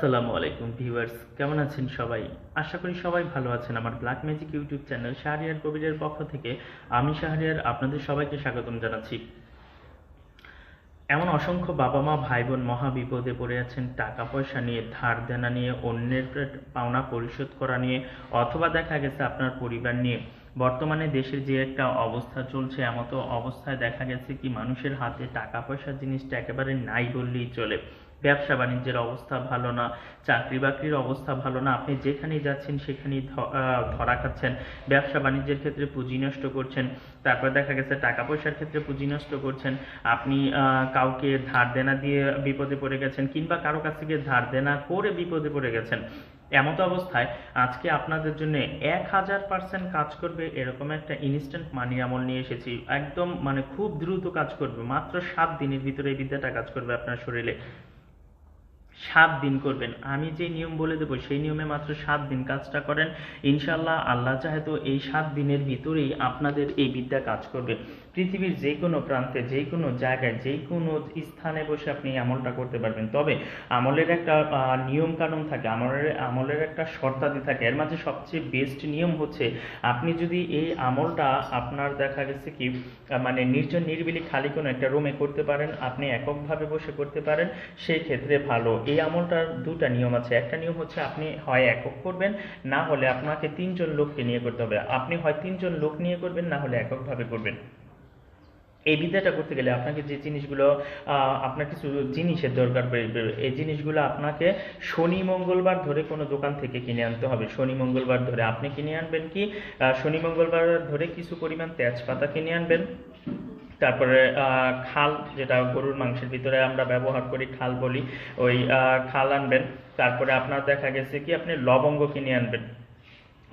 আসসালামু আলাইকুম ভিউয়ার্স, কেমন আছেন সবাই? আশা করি সবাই ভালো আছেন। আমার black magic YouTube channel Shahriar কবিরের পক্ষ থেকে আমি শাহরিয়ার আপনাদের সবাইকে স্বাগতম জানাচ্ছি। এমন অসংখ্য বাবা মা ভাই বোন মহা বিপদে পড়ে আছেন। টাকা পয়সা নিয়ে, ধার দেনা নিয়ে, অন্যের পাওনা পরিশোধ করা নিয়ে, অথবা দেখা গেছে আপনার পরিবার নিয়ে। বর্তমানে দেশের যে একটা অবস্থা চলছে, এমতো অবস্থায় দেখা গেছে কি মানুষের হাতে টাকা পয়সা জিনিসটা একেবারে নাই বললেই চলে। ব্যবসা বাণিজ্যের অবস্থা ভালো না, চাকরি বাকরির অবস্থা ভালো না, আপনি যেখানেই যাচ্ছেন সেখানেই ধরা খাচ্ছেন। ব্যবসা বাণিজ্যের ক্ষেত্রে পুঁজি নষ্ট করছেন, তারপর দেখা গেছে টাকা পয়সার ক্ষেত্রে পুঁজি নষ্ট করছেন, আপনি কাউকে ধার দেনা দিয়ে বিপদে পড়ে গেছেন কিংবা কারও কাছ থেকে ধার দেনা করে বিপদে পড়ে গেছেন, এমত অবস্থায় আজকে আপনাদের জন্য এক হাজার পার্সেন্ট কাজ করবে এরকম একটা ইনস্ট্যান্ট মানি আমল নিয়ে এসেছি। একদম মানে খুব দ্রুত কাজ করবে, মাত্র সাত দিনের ভিতরে এই বিদ্যাটা কাজ করবে আপনার শরীরে। সাত দিন করবেন। আমি যে নিয়ম বলে দেবো, সেই নিয়মে মাত্র সাত দিন কাজটা করেন। ইনশাল্লাহ আল্লাহ চাহে তো এই সাত দিনের ভিতরেই আপনাদের এই বিদ্যা কাজ করবে। পৃথিবীর যে কোনো প্রান্তে, যে কোনো জায়গায়, যে কোনো স্থানে বসে আপনি আমলটা করতে পারবেন। তবে আমলের একটা নিয়ম কানুন থাকে, আমলের আমলের একটা শর্তাদি থাকে। এর মাঝে সবচেয়ে বেস্ট নিয়ম হচ্ছে, আপনি যদি এই আমলটা আপনার দেখা গেছে কি মানে নির্জন নিরিবিলি খালি কোনো একটা রুমে করতে পারেন, আপনি এককভাবে বসে করতে পারেন, সেই ক্ষেত্রে ভালো। এই আমলটার দুটা নিয়ম আছে। একটা নিয়ম হচ্ছে আপনি হয় একক করবেন, না হলে আপনাকে তিনজন লোককে নিয়ে করতে হবে। আপনি হয় তিনজন লোক নিয়ে করবেন, না হলে এককভাবে করবেন। এই বিদ্যাটা করতে গেলে আপনাকে যে জিনিসগুলো আপনার কিছু জিনিসের দরকার পড়বে এই জিনিসগুলো আপনাকে শনি, মঙ্গলবার ধরে কোনো দোকান থেকে কিনে আনতে হবে। শনি, মঙ্গলবার ধরে আপনি কিনে আনবেন কি? শনি, মঙ্গলবার ধরে কিছু পরিমাণ তেজপাতা কিনে আনবেন। তারপরে খাল, যেটা গরুর মাংসের ভিতরে আমরা ব্যবহার করি, খাল বলি, ওই খাল আনবেন। তারপরে আপনার দেখা গেছে কি, আপনি লবঙ্গ কিনে আনবেন।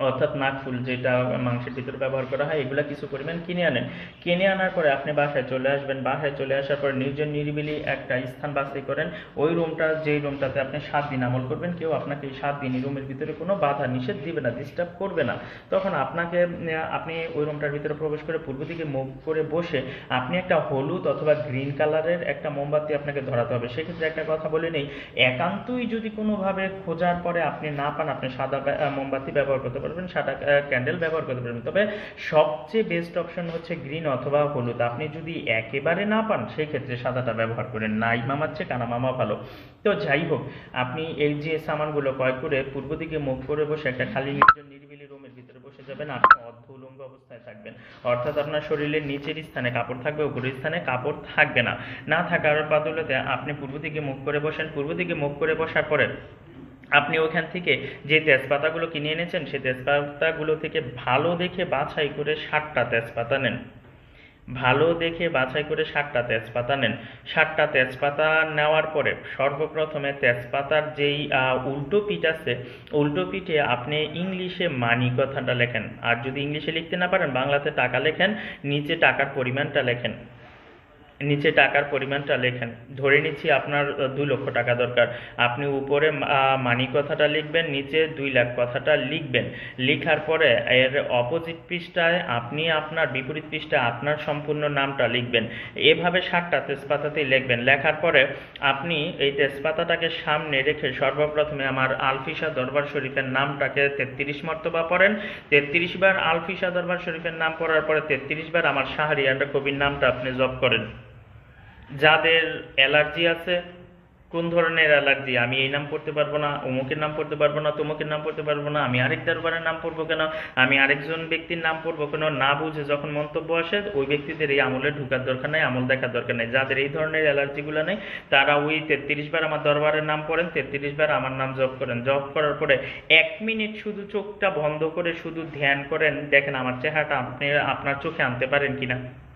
অর্থাৎ নাকফুল যেটা মাংসের ভিতরে ব্যবহার করা হয়, এগুলা কিছু পরিমাণ কিনে আনেন। কিনে আনার পরে আপনি বাসায় চলে আসবেন। বাসায় চলে আসার পর নির্জন নিরিবিলি একটা স্থান বাছাই করেন। ওই রুমটা, যেই রুমটাতে আপনি সাত দিন আমল করবেন, কেউ আপনাকে এই সাত দিন রুমের ভিতরে কোনো বাধা নিষেধ দিবে না ডিস্টার্ব করবে না। তখন আপনাকে, আপনি ওই রুমটার ভিতরে প্রবেশ করে পূর্ব দিকে মুখ করে বসে আপনি একটা হলুদ অথবা গ্রিন কালারের একটা মোমবাতি আপনাকে ধরাতে হবে। সেক্ষেত্রে একটা কথা বলে নেই, একান্তই যদি কোনোভাবে খোঁজার পরে আপনি না পান, আপনি সাদা মোমবাতি ব্যবহার করতে পারবেন সাদা ক্যান্ডেল ব্যবহার করতে পারবেন তবে সবচেয়ে বেস্ট অপশন হচ্ছে গ্রিন অথবা হলুদ। আপনি যদি একেবারে না পান সেই ক্ষেত্রে সাদাটা ব্যবহার করেন। নাই মামার চেয়ে কানা মামা ভালো। তো যাই হোক, আপনি এই যে সামানগুলো ক্রয় করে পূর্ব দিকে মুখ করে বসে একটা খালি নির্জন নিরিবিলি রুমের ভিতরে বসে যাবেন। আপনি অর্ধ উলঙ্গ অবস্থায় থাকবেন। অর্থাৎ আপনার শরীরের নিচের স্থানে কাপড় থাকবে, উপরের স্থানে কাপড় থাকবে না। না থাকার বদলতে আপনি পূর্ব দিকে মুখ করে বসেন। পূর্ব দিকে মুখ করে বসার পরে আপনি ওখান থেকে যে তেজপাতাগুলো কিনে এনেছেন, সেই তেজপাতাগুলো থেকে ভালো দেখে বাছাই করে ষাটটা তেজপাতা নেন। ভালো দেখে বাছাই করে ষাটটা তেজপাতা নেন। ষাটটা তেজপাতা নেওয়ার পরে সর্বপ্রথমে তেজপাতার যেই উল্টো পিঠ আছে, উল্টো পিঠে আপনি ইংলিশে মানি কথাটা লেখেন। আর যদি ইংলিশে লিখতে না পারেন, বাংলাতে টাকা লেখেন, নিচে টাকার পরিমাণটা লেখেন। নিচে টাকার পরিমাণটা লেখেন। ধরে নিচ্ছি আপনার দুই লক্ষ টাকা দরকার। আপনি উপরে মানি কথাটা লিখবেন, নিচে দুই লাখ কথাটা লিখবেন। লেখার পরে এর অপোজিট পৃষ্ঠায় আপনি আপনার বিপরীত পৃষ্ঠায় আপনার সম্পূর্ণ নামটা লিখবেন। এভাবে ষাটটা তেজপাতাতেই লিখবেন। লেখার পরে আপনি এই তেজপাতাটাকে সামনে রেখে সর্বপ্রথমে আমার আলফিসা দরবার শরীফের নামটাকে তেত্রিশ মর্তবা পড়েন। তেত্রিশ বার আলফিসা দরবার শরীফের নাম পড়ার পরে তেত্রিশ বার আমার শাহরিয়ান্ডা কবির নামটা আপনি জপ করেন। যাদের অ্যালার্জি আছে, কোন ধরনের অ্যালার্জি? আমি এই নাম পড়তে পারব না, অমুকের নাম পড়তে পারব না, তমুকের নাম পড়তে পারব না, আমি আরেক দরবারের নাম পড়ব কেন? আমি আরেকজন ব্যক্তির নাম পড়ব কেন? না বুঝে যখন মন্তব্য আসে, ওই ব্যক্তিদের এই আমলে ঢুকার দরকার নেই, আমল দেখার দরকার নেই। যাদের এই ধরনের অ্যালার্জিগুলো নেই, তারা ওই তেত্রিশ বার আমার দরবারের নাম পড়েন, তেত্রিশ বার আমার নাম জপ করেন। জপ করার পরে এক মিনিট শুধু চোখটা বন্ধ করে, শুধু ধ্যান করেন, দেখেন আমার চেহারাটা আপনি, আপনার চোখে আনতে পারেন কিনা?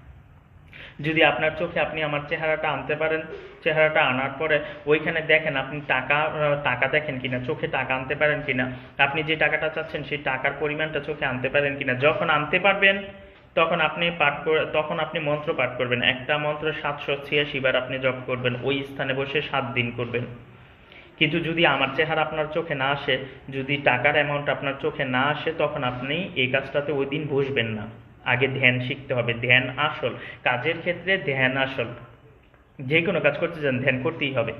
যদি আপনার চোখে আপনি আমার চেহারাটা আনতে পারেন, চেহারাটা আনার পরে ওইখানে দেখেন আপনি টাকা টাকা দেখেন কিনা, চোখে টাকা আনতে পারেন কিনা, আপনি যে টাকাটা চাচ্ছেন সেই টাকার পরিমাণটা চোখে আনতে পারেন কিনা, যখন আনতে পারবেন, তখন আপনি পাঠ করে, তখন আপনি মন্ত্র পাঠ করবেন। একটা মন্ত্র সাতশো ছিয়াশি বার আপনি জপ করবেন, ওই স্থানে বসে সাত দিন করবেন। কিন্তু যদি আমার চেহারা আপনার চোখে না আসে, যদি টাকার অ্যামাউন্ট আপনার চোখে না আসে, তখন আপনি এই কাজটাতে ওই দিন বসবেন না। আগে ধ্যান শিখতে হবে, ধ্যান আসল। কাজের ক্ষেত্রে ধ্যান আসল। যে কোনো কাজ করতে চান, ধ্যান করতেই হবে।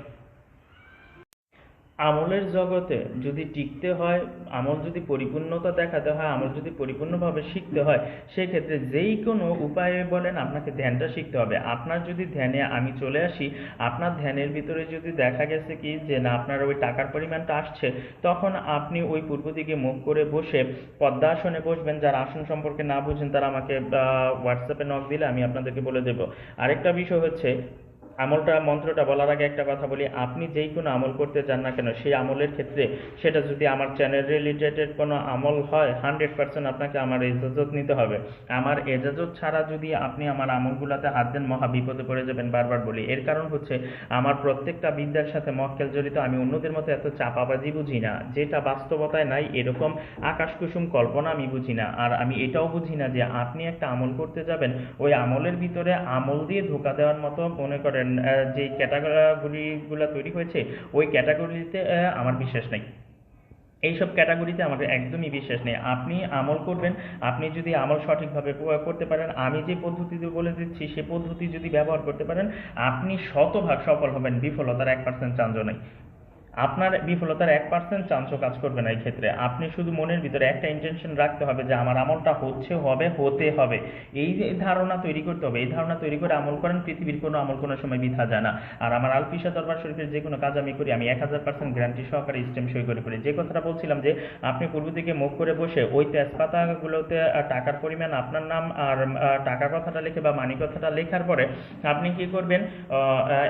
আমলের জগতে যদি টিকতে হয়, আমল যদি পরিপূর্ণতা দেখাতে হয়, আমল যদি পরিপূর্ণভাবে শিখতে হয়, সেক্ষেত্রে যেই কোনো উপায়ে বলেন আপনাকে ধ্যানটা শিখতে হবে। আপনার যদি ধ্যানে আমি চলে আসি, আপনার ধ্যানের ভিতরে যদি দেখা গেছে কি যে না, আপনার ওই টাকার পরিমাণটা আসছে, তখন আপনি ওই পূর্ব দিকে মুখ করে বসে পদ্মাসনে বসবেন, যারা আসন সম্পর্কে না বুঝেন, তারা আমাকে হোয়াটসঅ্যাপে নক দিলে আমি আপনাদেরকে বলে দেবো। আরেকটা বিষয় হচ্ছে আমলটা, মন্ত্রটা বলার আগে একটা কথা বলি। আপনি যেই কোনো আমল করতে চান না কেন, সেই আমলের ক্ষেত্রে সেটা যদি আমার চ্যানেল রিলেটেড কোনো আমল হয় হান্ড্রেড পার্সেন্ট আপনাকে আমার এজাজত নিতে হবে। আমার এজাজত ছাড়া যদি আপনি আমার আমলগুলোতে হাত দেন, মহা বিপদে পড়ে যাবেন, বারবার বলি। এর কারণ হচ্ছে, আমার প্রত্যেকটা বিদ্যার সাথে মক্কেল জড়িত, আমি অন্যদের মতো এত চাপাবাজি বুঝি না। যেটা বাস্তবতায় নাই, এরকম আকাশ কুসুম কল্পনা আমি বুঝি না। আর আমি এটাও বুঝি না যে আপনি একটা আমল করতে যাবেন, ওই আমলের ভিতরে আমল দিয়ে ধোকা দেওয়ার মতো মনে করেন যে ক্যাটাগরিগুলো তৈরি হয়েছে, ওই ক্যাটাগরিতে আমার বিশ্বাস নেই। এইসব ক্যাটাগরিতে আমার একদমই বিশ্বাস নেই। আপনি আমল করবেন, আপনি যদি আমল সঠিকভাবে করতে পারেন, আমি যে পদ্ধতিতে বলে দিচ্ছি, সে পদ্ধতি যদি ব্যবহার করতে পারেন, আপনি শতভাগ সফল হবেন, বিফলতার এক পার্সেন্ট চান্স নেই। আপনার বিফলতার এক পার্সেন্ট চান্সও কাজ করবে না এই ক্ষেত্রে। আপনি শুধু মনের ভিতরে একটা ইন্টেনশন রাখতে হবে যে আমার আমলটা হচ্ছে হবে হতে হবে। এই যে ধারণা তৈরি করতে হবে। এই ধারণা তৈরি করে আমল করেন পৃথিবীর কোনো আমল কোনো সময় বৃথা যায় না। আর আমার আলফিসা দরবার শরীফের যে কোনো কাজ আমি করি আমি এক হাজার পার্সেন্ট গ্যারান্টি সহকারে স্টেম সই করে করি যে কথাটা বলছিলাম যে আপনি পূর্ব দিকে মুখ করে বসে ওই তেজপাতাগুলোতে টাকার পরিমাণ আপনার নাম আর আহ, টাকা কথাটা লিখে বা মানি কথাটা লেখার পরে আপনি কি করবেন?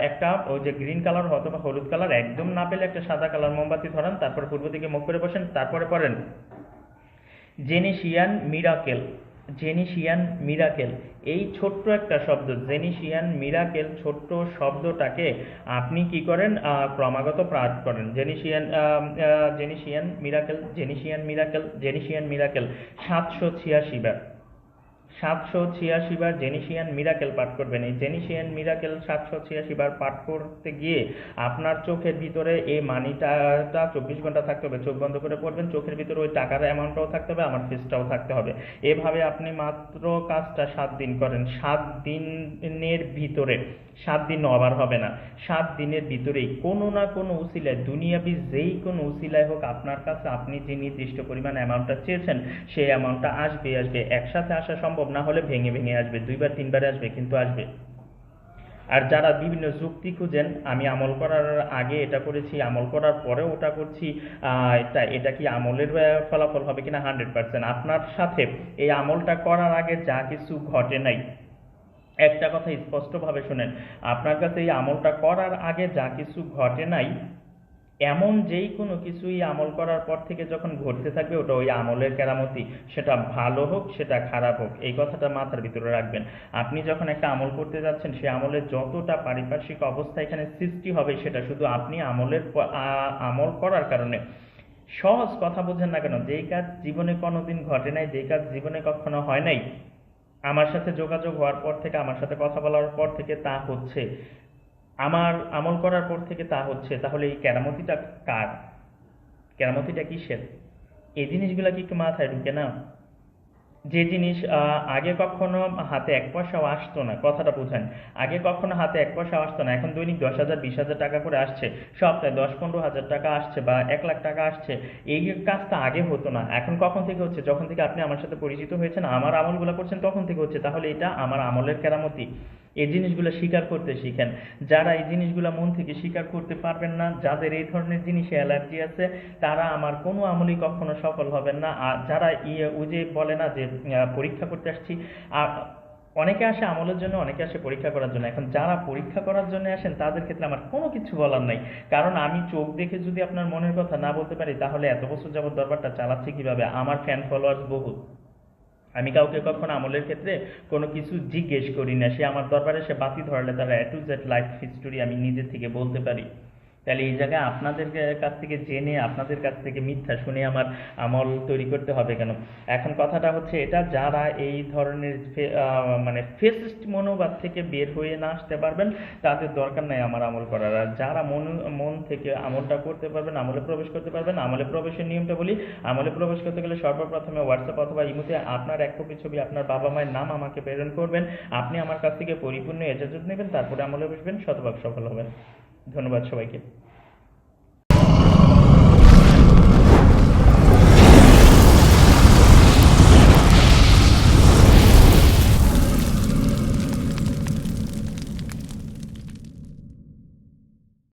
একটা ওই যে গ্রিন কালার অথবা হলুদ কালার একদম না পেলে একটা সাদা কালার মোমবাতি ধরান তারপর পূর্ব দিকে মুখ করে বসেন তারপরে পড়েন জেনিসিয়ান মিরাকেল জেনিসিয়ান মিরাকেল এই ছোট্ট একটা শব্দ জেনিসিয়ান মিরাকেল ছোট্ট শব্দটাকে আপনি কি করেন? ক্রমাগত পাঠ করেন। আহ, জেনিসিয়ান মিরাকেল জেনিসিয়ান মিরাকেল জেনিসিয়ান মিরাকেল সাতশো ছিয়াশি বার। সাতশো ছিয়াশি বার জেনিসিয়ান মিরাকেল পাঠ করবেন। এই জেনিসিয়ান মিরাকেল সাতশো ছিয়াশি বার পাঠ করতে গিয়ে আপনার চোখের ভিতরে এই মানিটাটা চব্বিশ ঘণ্টা থাকতে হবে। চোখ বন্ধ করে পড়বেন। চোখের ভিতরে ওই টাকার অ্যামাউন্টটাও থাকতে হবে, আমার ফিসটাও থাকতে হবে। এভাবে আপনি মাত্র কাজটা সাত দিন করেন। সাত দিনের ভিতরে, সাত দিন আবার হবে না, সাত দিনের ভিতরেই কোনো না কোনো উসিলায়, দুনিয়াবি যেই কোনো উসিলায় হোক আপনার কাছে আপনি যে নির্দিষ্ট পরিমাণ অ্যামাউন্টটা চেয়েছেন, সেই অ্যামাউন্টটা আসবে আসবে। একসাথে আসা সম্ভব না হলে ভেঙে ভেঙে আসবে, দুইবার, তিনবার আসবে, কিন্তু আসবে। আর যারা বিভিন্ন যুক্তি খুঁজেন, আমি আমল করার আগে এটা করেছি, আমল করার পরেও ওটা করছি এটা এটা কি আমলের ফলাফল হবে কিনা হান্ড্রেড পার্সেন্ট। আপনার সাথে এই আমলটা করার আগে যা কিছু ঘটে নাই, একটা কথা স্পষ্টভাবে শোনেন। আপনার কাছে এই আমলটা করার আগে যা কিছু ঘটে নাই এমন যেই কোনো কিছুই আমল করার পর থেকে যখন ঘটতে থাকবে, ওটা ওই আমলের কেরামতি। সেটা ভালো হোক, সেটা খারাপ হোক, এই কথাটা মাথার ভিতরে রাখবেন। আপনি যখন একটা আমল করতে যাচ্ছেন সেই আমলের যতটা পারিপার্শ্বিক অবস্থা এখানে সৃষ্টি হবে, সেটা শুধু আপনি আমলের আমল করার কারণে। সহজ কথা বোঝেন না কেন, যেই কাজ জীবনে কোনোদিন ঘটে নাই, যেই কাজ জীবনে কখনো হয় নাই, আমার সাথে যোগাযোগ হওয়ার পর থেকে, আমার সাথে কথা বলার পর থেকে তা হচ্ছে। আমার আমল করার পর থেকে তা হচ্ছে, তাহলে এই কেরামতিটা কার? কেরামতিটা কিসের? এই জিনিসগুলো কি একটু মাথায় ঢুকে না যে জিনিস আগে কখনো হাতে এক পয়সাও আসতো না, কথাটা বুঝেন। আগে কখনো হাতে এক পয়সা আসতো না, এখন দৈনিক দশ হাজার, বিশ হাজার টাকা করে আসছে। সপ্তাহে দশ, পনেরো হাজার টাকা আসছে বা এক লাখ টাকা আসছে। এই কাজটা আগে হতো না, এখন কখন থেকে হচ্ছে? যখন থেকে আপনি আমার সাথে পরিচিত হয়েছেন, আমার আমলগুলো করছেন, তখন থেকে হচ্ছে। তাহলে এটা আমার আমলের কেরামতি। এই জিনিসগুলো স্বীকার করতে শিখেন। যারা এই জিনিসগুলো মন থেকে স্বীকার করতে পারবেন না, যাদের এই ধরনের জিনিসে অ্যালার্জি আছে, তারা আমার কোনো আমলই কখনো সফল হবেন না। আর যারা ইয়ে ওই যে বলে না যে পরীক্ষা করতে আসছি অনেকে আসে আমলের জন্য, অনেকে আসে পরীক্ষা করার জন্য। এখন যারা পরীক্ষা করার জন্য আসেন, তাদের ক্ষেত্রে আমার কোনো কিছু বলার নাই। কারণ আমি চোখ দেখে যদি আপনার মনের কথা না বলতে পারি, তাহলে এত বছর যাবত দরবারটা চালাচ্ছি কীভাবে? আমার ফ্যান ফলোয়ার্স বহুত। আমি কাউকে কখনো আমলের ক্ষেত্রে কোনো কিছু জিজ্ঞেস করি না। সে আমার দরবারে সে বাতি ধরালে তারা A to Z life history আমি নিজে থেকে বলতে পারি। তাহলে এই জায়গায় আপনাদের কাছ থেকে জেনে, আপনাদের কাছ থেকে মিথ্যা শুনে আমার আমল তৈরি করতে হবে কেন? এখন কথাটা হচ্ছে এটা, যারা এই ধরনের মানে ফেসিস্ট মনোভাব থেকে বের হয়ে না আসতে পারবেন, তাদের দরকার নাই আমার আমল করার। আর যারা মন মন থেকে আমলটা করতে পারবেন, আমলে প্রবেশ করতে পারবেন, আমলে প্রবেশের নিয়মটা বলি, আমলে প্রবেশ করতে গেলে সর্বপ্রথমে হোয়াটসঅ্যাপ অথবা ইমুতে আপনার এক কপি ছবি আপনার বাবা মায়ের নাম আমাকে প্রেরণ করবেন, আপনি আমার কাছ থেকে পরিপূর্ণ এজাজত নেবেন, তারপরে আমলে বসবেন, শতভাগ সফল হবেন। ধন্যবাদ সবাইকে।